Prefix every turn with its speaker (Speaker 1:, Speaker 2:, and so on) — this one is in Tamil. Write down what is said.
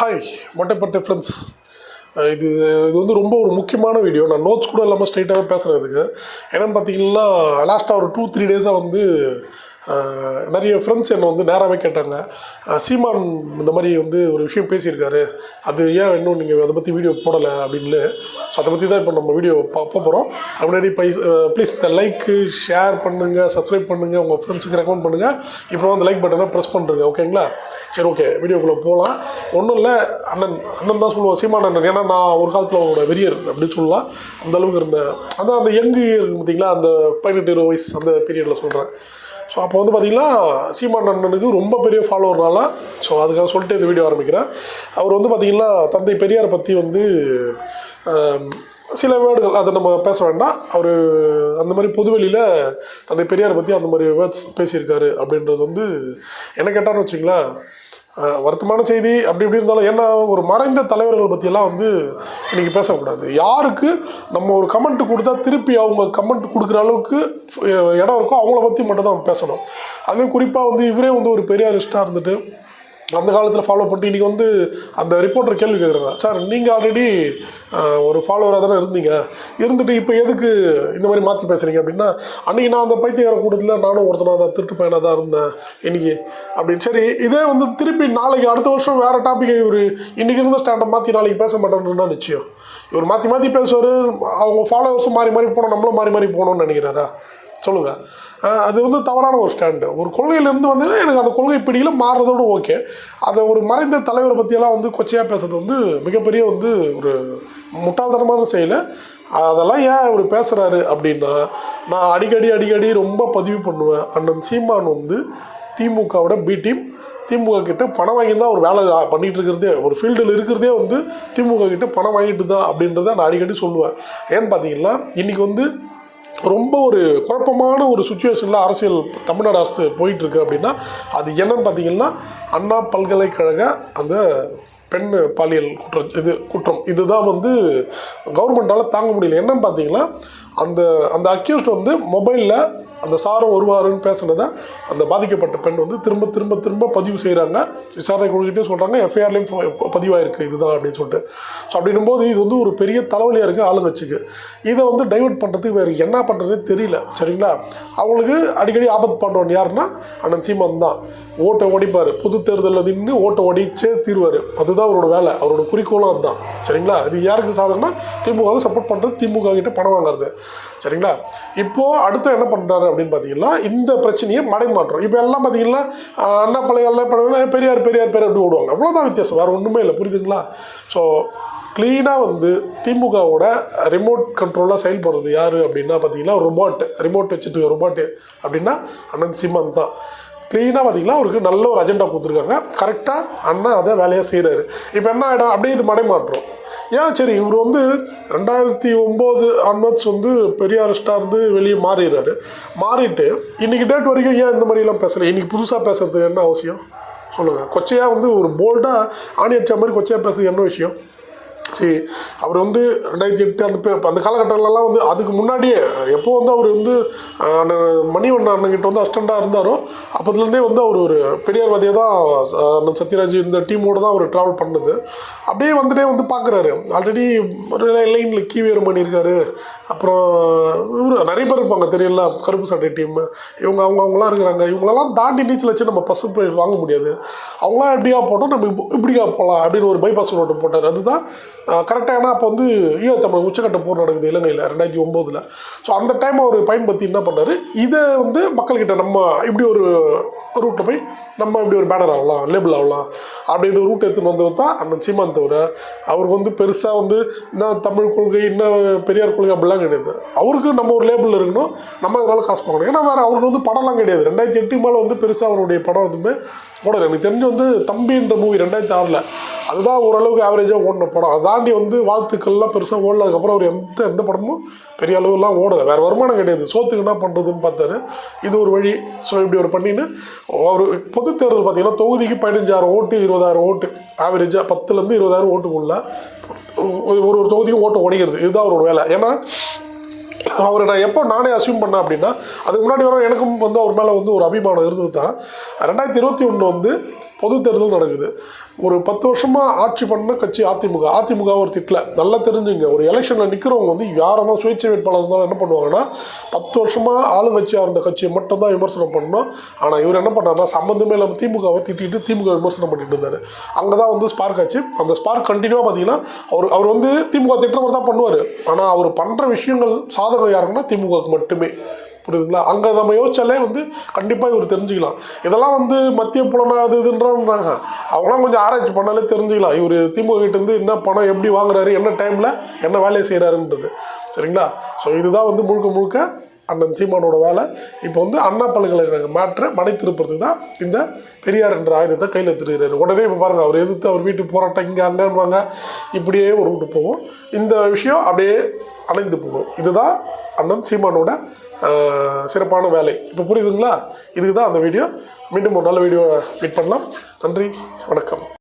Speaker 1: ஹாய் மொட்டைப்பட்ட ஃப்ரெண்ட்ஸ் இது இது வந்து ரொம்ப ஒரு முக்கியமான வீடியோ நான் நோட்ஸ் கூட இல்லாமல் ஸ்ட்ரைட்டாகவே பேசுகிறதுக்கு என்னென்னு பார்த்தீங்கன்னா லாஸ்ட்டாக ஒரு டூ த்ரீ டேஸாக வந்து நிறைய ஃப்ரெண்ட்ஸ் என்னை வந்து நேராகவே கேட்டாங்க. சீமான் இந்த மாதிரி வந்து ஒரு விஷயம் பேசியிருக்காரு. அது ஏன் இன்னும் நீங்கள் அதை பற்றி வீடியோ போடலை அப்படின்னு. ஸோ அதை பற்றி தான் இப்போ நம்ம வீடியோ பார்க்க போகிறோம் முன்னாடி பை ப்ளீஸ் இந்த லைக்கு ஷேர் பண்ணுங்கள் சப்ஸ்கிரைப் பண்ணுங்கள் உங்கள் ஃப்ரெண்ட்ஸுக்கு ரெக்கமெண்ட் பண்ணுங்கள் இப்போ அந்த லைக் பட்டனை ப்ரெஸ் பண்ணுறேங்க ஓகேங்களா சரி ஓகே வீடியோக்குள்ளே போகலாம் ஒன்றும் இல்லை அண்ணன் அண்ணன் தான் சொல்லுவோம் சீமான் அண்ணன் ஏன்னா நான் ஒரு காலத்தில் அவங்களோட வெறியர் அப்படின்னு சொல்லலாம். அந்த அளவுக்கு இருந்தேன் அதான் அந்த யங்கு இருக்கு பார்த்தீங்களா? அந்த பதினெட்டு இருபது வயசு அந்த பீரியடில் சொல்கிறேன் ஸோ அப்போ வந்து பார்த்திங்கன்னா சீமான் அண்ணனுக்கு ரொம்ப பெரிய ஃபாலோவர்னால ஸோ அதுக்காக சொல்லிட்டு இந்த வீடியோ ஆரம்பிக்கிறேன். அவர் வந்து பார்த்திங்கன்னா தந்தை பெரியாரை பற்றி வந்து சில வேர்டுகள் அதை நம்ம பேச வேண்டாம். அவர் அந்த மாதிரி பொதுவெளியில் தந்தை பெரியாரை பற்றி அந்த மாதிரி வேர்ட்ஸ் பேசியிருக்காரு அப்படின்றது வந்து என்ன கேட்டான்னு வச்சிங்களேன் வருத்தமான செய்தி அப்படி இப்படி இருந்தாலும் ஏன்னா ஒரு மறைந்த தலைவர்கள் பற்றியெல்லாம் வந்து இன்றைக்கி பேசக்கூடாது. யாருக்கு நம்ம ஒரு கமெண்ட் கொடுத்தா திருப்பி அவங்க கமெண்ட் கொடுக்குற அளவுக்கு இடம் இருக்கோ அவங்கள பற்றி மட்டும் தான் நம்ம பேசணும். அதுவும் குறிப்பாக வந்து இவரே வந்து ஒரு பெரியாரிஸ்டாக இருந்துட்டு அந்த காலத்தில் ஃபாலோ பண்ணி இன்றைக்கி வந்து அந்த ரிப்போர்ட்டர் கேள்வி கேட்குறாங்க சார் நீங்கள் ஆல்ரெடி ஒரு ஃபாலோவராக தானே இருந்தீங்க? இருந்துட்டு இப்போ எதுக்கு இந்த மாதிரி மாற்றி பேசுகிறீங்க அப்படின்னா அன்றைக்கி நான் அந்த பைத்தியகார கூட்டத்தில் நானும் ஒருத்தனாக தான் திருட்டு பையனாக தான் இருந்தேன். இன்றைக்கி அப்படின்னு. சரி இதே வந்து திருப்பி நாளைக்கு அடுத்த வருஷம் வேறு டாப்பிக்கை இவர் இன்றைக்கி இருந்த ஸ்டாண்டை மாற்றி நாளைக்கு பேச மாட்டேன்னா நிச்சயம். இவர் மாற்றி மாற்றி பேசுவார் அவங்க ஃபாலோவர்ஸும் மாறி மாறி போனோம் நம்மளும் மாறி மாறி போகணும்னு நினைக்கிறாரா? சொல்லுங்கள் அது வந்து தவறான ஒரு ஸ்டாண்டு ஒரு கொள்கையிலேருந்து வந்து எனக்கு அந்த கொள்கை பிடியில் மாறுறதோடு ஓகே. அதை ஒரு மறைந்த தலைவரை பற்றியெல்லாம் வந்து கொச்சையாக பேசுறது வந்து மிகப்பெரிய வந்து ஒரு முட்டாள்தனமான செயல். அதெல்லாம் ஏன் இவர் பேசுகிறாரு அப்படின்னா நான் அடிக்கடி அடிக்கடி ரொம்ப பதிவு பண்ணுவேன். அண்ணன் சீமான் வந்து திமுகவோட பி டீம் திமுக கிட்ட பணம் வாங்கி தான் ஒரு வேலை பண்ணிகிட்டு இருக்கிறதே ஒரு ஃபீல்டில் இருக்கிறதே வந்து திமுக கிட்ட பணம் வாங்கிட்டு தான் அப்படின்றத நான் அடிக்கடி சொல்லுவேன். ஏன்னு பார்த்தீங்கன்னா இன்றைக்கி வந்து ரொம்ப ஒரு குழப்பமான ஒரு சுச்சுவேஷனில் அரசியல் தமிழ்நாடு அரசு போயிட்டுருக்கு அப்படின்னா அது என்னன்னு பார்த்தீங்கன்னா அண்ணா பல்கலைக்கழக அந்த பெண் பாலியல் குற்றம் இது குற்றம். இதுதான் வந்து கவர்மெண்ட்டால் தாங்க முடியல. என்னன்னு பார்த்தீங்கன்னா அந்த அந்த அக்யூஸ்ட் வந்து மொபைலில் அந்த சாரம் வருவாருன்னு பேசுனதை அந்த பாதிக்கப்பட்ட பெண் வந்து திரும்ப திரும்ப திரும்ப பதிவு செய்கிறாங்க விசாரணை குழுக்கிட்டே சொல்கிறாங்க எஃப்ஐஆர்லேயும் பதிவாயிருக்கு இதுதான் அப்படின்னு சொல்லிட்டு. ஸோ அப்படின்னும் போது இது வந்து ஒரு பெரிய தலைவலியாக இருக்குது ஆளுங்கட்சிக்கு. இதை வந்து டைவெர்ட் பண்ணுறதுக்கு வேறு என்ன பண்ணுறதே தெரியல சரிங்களா? அவங்களுக்கு அடிக்கடி ஆபத்து பண்ணுறவன் யாருன்னா அண்ணன் சீமான் தான். ஓட்டை ஓடிப்பார். புது தேர்தலில் நின்று ஓட்டை ஓடிச்சே தீர்வார். அதுதான் அவரோட வேலை. அவரோட குறிக்கோளும் அதுதான். சரிங்களா? இது யாருக்கு சாதகம்னா திமுகவுக்கு சப்போர்ட் பண்ணுறது திமுக கிட்ட பணம் வாங்குறது. சரிங்களா? இப்போது அடுத்து என்ன பண்ணுறாரு அப்படின்னு பார்த்தீங்கன்னா இந்த பிரச்சனையை மடைமாற்றம். இப்போ எல்லாம் பார்த்தீங்கன்னா அண்ணா பழைய பண்ணுவாங்க பெரியார் பெரியார் பெரியார் அப்படி ஓடுவாங்க. அவ்வளோதான் வித்தியாசம். வேறு ஒன்றுமே இல்லை. புரியுதுங்களா? ஸோ க்ளீனாக வந்து திமுகவோட ரிமோட் கண்ட்ரோலாக செயல்படுறது யார் அப்படின்னா பார்த்தீங்கன்னா ரிமோட் ரிமோட் வச்சுட்டு ரிமோட்டு அப்படின்னா அனந்த் சிம்மன் தான் க்ளீனாக பார்த்தீங்கன்னா அவருக்கு நல்ல ஒரு அஜெண்டா கொடுத்துருக்காங்க. கரெக்டாக அண்ணா அதை வேலையாக செய்கிறாரு இப்போ என்ன ஆகிடும் அப்படியே இது மடைமாற்றம். ஏன் சரி இவர் வந்து ரெண்டாயிரத்தி ஒம்பது ஆன்வர்ட்ஸ் வந்து பெரியாரிஸ்டாக இருந்து வெளியே மாறிடுறாரு. மாறிட்டு இன்றைக்கி டேட் வரைக்கும் ஏன் இந்த மாதிரிலாம் பேசலை? இன்றைக்கி புதுசாக பேசுறது என்ன அவசியம்? சொல்லுங்கள் கொச்சையாக வந்து ஒரு போல்டாக ஆணி அடித்த மாதிரி கொச்சையாக பேசுறது என்ன விஷயம்? சரி அவர் வந்து ரெண்டாயிரத்தி எட்டு அந்த பே- அந்த காலகட்டங்கள்லாம் வந்து அதுக்கு முன்னாடியே எப்போ வந்து அவர் வந்து ஆஹ், மணிவண்ணன் அண்ணன்கிட்ட வந்து அஸ்டண்டாக இருந்தாரோ அப்போதுலேருந்தே வந்து அவர் ஒரு பெரியார்வாதியாக தான் சத்யராஜ் இந்த டீமோடு தான் அவர் ட்ராவல் பண்ணது. அப்படியே வந்துட்டே வந்து பார்க்குறாரு ஆல்ரெடி ஒரு லைனில் கீ பண்ணியிருக்காரு அப்புறம் இவர் நிறைய பேர் இருப்பாங்க தெரியல கருப்பு சட்டை டீம் இவங்க அவங்க அவங்களாம் இருக்கிறாங்க. இவங்களெல்லாம் தாண்டி நீச்சல் வச்சு நம்ம பசு போய் வாங்க முடியாது. அவங்களாம் எப்படியா போட்டோம் நம்ம இப்படியா போகலாம் அப்படின்னு ஒரு பைபாஸ் ரோட்டு போட்டார். அதுதான் கரெக்டாக ஏன்னா அப்போ வந்து ஈழத்தமிழ் உச்சக்கட்ட போர் நடக்குது இலங்கையில் ரெண்டாயிரத்தி ஒம்போதில். ஸோ அந்த டைம் அவர் பயன்படுத்தி என்ன பண்ணார்? இதை வந்து மக்கள்கிட்ட நம்ம இப்படி ஒரு ரூட்டில் போய் நம்ம இப்படி ஒரு பேனர் ஆகலாம் லேபிள் ஆகலாம் அப்படின்ற ரூட் எடுத்துன்னு வந்தவர் தான் அண்ணன் சீமான் தவிர அவருக்கு வந்து பெருசாக வந்து என்ன தமிழ் கொள்கை என்ன பெரியார் கொள்கை அப்படிலாம் கிடையாது. அவருக்கு நம்ம ஒரு லேபிள் இருக்கணும் நம்ம அதனால காசு பார்க்கணும் ஏன்னா வேறு அவருக்கு வந்து படம்லாம் கிடையாது. ரெண்டாயிரத்தி எட்டு மேலே வந்து பெருசாக அவருடைய படம் எதுவுமே போடல. எனக்கு தெரிஞ்சு வந்து தம்பின்ற மூவி ரெண்டாயிரத்தி ஆறில் அதுதான் ஓரளவுக்கு ஆவரேஜாக ஓடின படம். அதை தாண்டி வந்து வாழ்த்துக்கள்லாம் பெருசாக ஓடலதுக்கப்புறம் அவர் எந்த எந்த படமும் பெரிய அளவுலாம் ஓடலை. வேறு வருமானம் கிடையாது. சோத்துக்கு என்ன பண்ணுறதுன்னு பார்த்தாரு. இது ஒரு வழி. ஸோ இப்படி ஒரு பண்ணின்னு ஒரு பொது தேர்தல் பார்த்தீங்கன்னா தொகுதிக்கு பதினஞ்சாயிரம் ஓட்டு இருபதாயிரம் ஓட்டு. ஆவரேஜாக பத்துலேருந்து இருபதாயிரம் ஓட்டுக்குள்ள ஒரு ஒரு தொகுதிக்கும் ஓட்டு ஓடிக்கிறது இதுதான் அவரோட வேலை. ஏன்னா அவரை நான் எப்போ நானே அசியூம் பண்ணேன் அப்படின்னா அதுக்கு முன்னாடி வர எனக்கும் வந்து அவர் மேலே வந்து ஒரு அபிமானம் இருந்தது தான் ரெண்டாயிரத்தி இருபத்தி ஒன்று வந்து பொது தேர்தல் நடக்குது. ஒரு பத்து வருஷமாக ஆட்சி பண்ண கட்சி அதிமுக. அதிமுக ஒரு திட்டில். நல்லா தெரிஞ்சுங்க. ஒரு எலெக்ஷனில் நிற்கிறவங்க வந்து யாராக இருந்தாலும் சுயேட்சை வேட்பாளர் இருந்தாலும் என்ன பண்ணுவாங்கன்னா பத்து வருஷமாக ஆளுங்கட்சியாக இருந்த கட்சியை மட்டும்தான் விமர்சனம் பண்ணணும். ஆனால் இவர் என்ன பண்ணாருன்னா சம்மந்தமே இல்லாமல் திமுகவை திட்டிட்டு திமுக விமர்சனம் பண்ணிட்டு இருந்தார். அங்கே தான் வந்து ஸ்பார்க் ஆச்சு. அந்த ஸ்பார்க் கண்டினியூவாக பார்த்தீங்கன்னா அவர் அவர் வந்து திமுக திட்டுற மாதிரி தான் பண்ணுவார். ஆனால் அவர் பண்ணுற விஷயங்கள் சாதகம் யாருன்னா திமுகவுக்கு மட்டுமே. புரியுதுங்களா? அங்கே நம்ம யோசிச்சாலே வந்து கண்டிப்பாக இவர் தெரிஞ்சுக்கலாம். இதெல்லாம் வந்து மத்திய புலனாது இதுன்றாங்க அவங்களாம் கொஞ்சம் ஆராய்ச்சி பண்ணாலே தெரிஞ்சுக்கலாம். இவர் திமுக கிட்டேருந்து என்ன பணம் எப்படி வாங்குறாரு என்ன டைமில் என்ன வேலையை செய்கிறாருன்றது சரிங்களா? ஸோ இதுதான் வந்து முழுக்க முழுக்க அண்ணன் சீமானோட வேலை. இப்போ வந்து அண்ணா பல்கலைக்கழக மேட்ரை மடை திருப்புறதுக்கு தான் இந்த பெரியார் என்ற ஆயுதத்தை கையில் திருகிறார் உடனே இப்போ பாருங்கள் அவர் எதிர்த்து அவர் வீட்டு போராட்டம் இங்கே அங்கன்னுவாங்க இப்படியே ஒரு விட்டு போகும். இந்த விஷயம் அப்படியே அணைந்து போகும். இதுதான் அண்ணன் சீமானோட சிறப்பான வேலை. இப்போ புரியுதுங்களா? இதுக்கு தான் அந்த வீடியோ. மீண்டும் ஒரு நல்ல வீடியோ மீட் பண்ணலாம். நன்றி வணக்கம்.